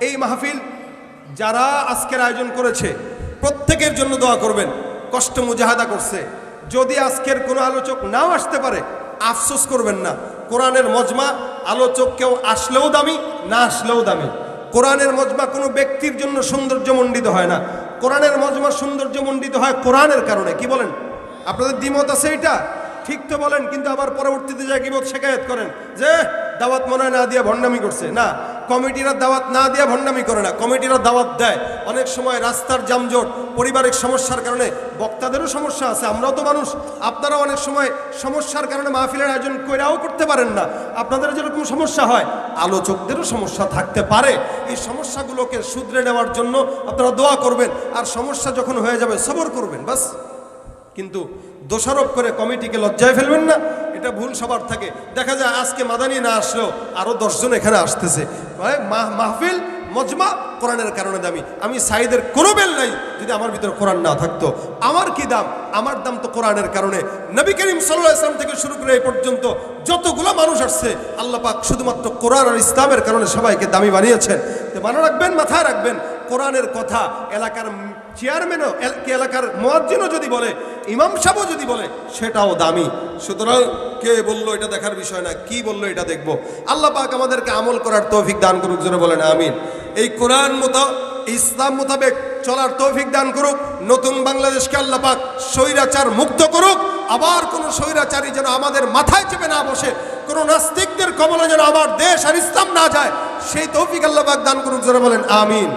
এই মাহফিল যারা আজকের আয়োজন করেছে, প্রত্যেকের জন্য দোয়া করবেন। কষ্ট মুজাহাদা করছে। যদি আজকের কোনো আলোচক নাও আসতে পারে, আফসোস করবেন না। কোরআনের মজমা আলোচক কেউ আসলেও দামি, না আসলেও দামি। কোরআনের মজমা কোনো ব্যক্তির জন্য সৌন্দর্যমণ্ডিত হয় না। কোরআনের মজমা সৌন্দর্যমণ্ডিত হয় কোরআনের কারণে। কি বলেন? আপনাদের দ্বিমত আছে এটা ঠিক তো বলেন, কিন্তু আবার পরবর্তীতে যায় কিমত শেখায়ত করেন। যে, দাওয়াত মনে না দিয়ে ভণ্ডামি করছে। না কমিটিরা দাওয়াত না দিয়ে ভণ্ডামি করে না, কমিটিরা দাওয়াত দেয়। অনেক সময় রাস্তার যানজট, পারিবারিক সমস্যার কারণে বক্তাদেরও সমস্যা আছে, আমরাও তো মানুষ। আপনারাও অনেক সময় সমস্যার কারণে মাহফিলের আয়োজন কইরাও করতে পারেন না। আপনাদের যেরকম সমস্যা হয়, আলোচকদেরও সমস্যা থাকতে পারে। এই সমস্যাগুলোকে শুধরে নেওয়ার জন্য আপনারা দোয়া করবেন, আর সমস্যা যখন হয়ে যাবে, সবর করবেন, বাস। কিন্তু দোষারোপ করে কমিটিকে লজ্জায় ফেলবেন না। এটা ভুল সবার থাকে। দেখা যায় আজকে মাদানি না আসলেও আরও দশজন এখানে আসতেছে। মাহ- মাহফিল, মজমা, কোরআনের কারণে দামি। আমি সাইদের কোনো বেল নাই যদি আমার ভিতরে কোরআন না থাকতো। আমার কি দাম? আমার দাম তো কোরআনের কারণে। নবী করিম সাল্লাহ ইসলাম থেকে শুরু করে এই পর্যন্ত যতগুলো মানুষ আসছে, আল্লাহ পাক শুধুমাত্র কোরআন আর ইসলামের কারণে সবাইকে দামি বানিয়েছেন। তো মনে রাখবেন, মাথায় রাখবেন কোরআনের কথা এলাকার চেয়ারম্যানও কি এলাকার মোয়াজ্জিনও যদি বলে, ইমাম সাহেবও যদি বলে, সেটাও দামি। সুতরাং কে বলল এটা দেখার বিষয় না, কি বলল এটা দেখব। আল্লাহ পাক আমাদেরকে আমল করার তৌফিক দান করুক, জোরে বলেন, আমিন। এই কোরআন মতো, ইসলাম মোতাবেক চলার তৌফিক দান করুক, নতুন বাংলাদেশকে আল্লাহ পাক স্বৈরাচার মুক্ত করুক, আবার কোন স্বৈরাচারী যেন আমাদের মাথায় চেপে না বসে, কোন নাস্তিকদের কবলে যেন আমার দেশ আর ইসলাম না যায়, সেই তৌফিক আল্লাহ পাক দান করুক, জোরে বলেন, আমিন।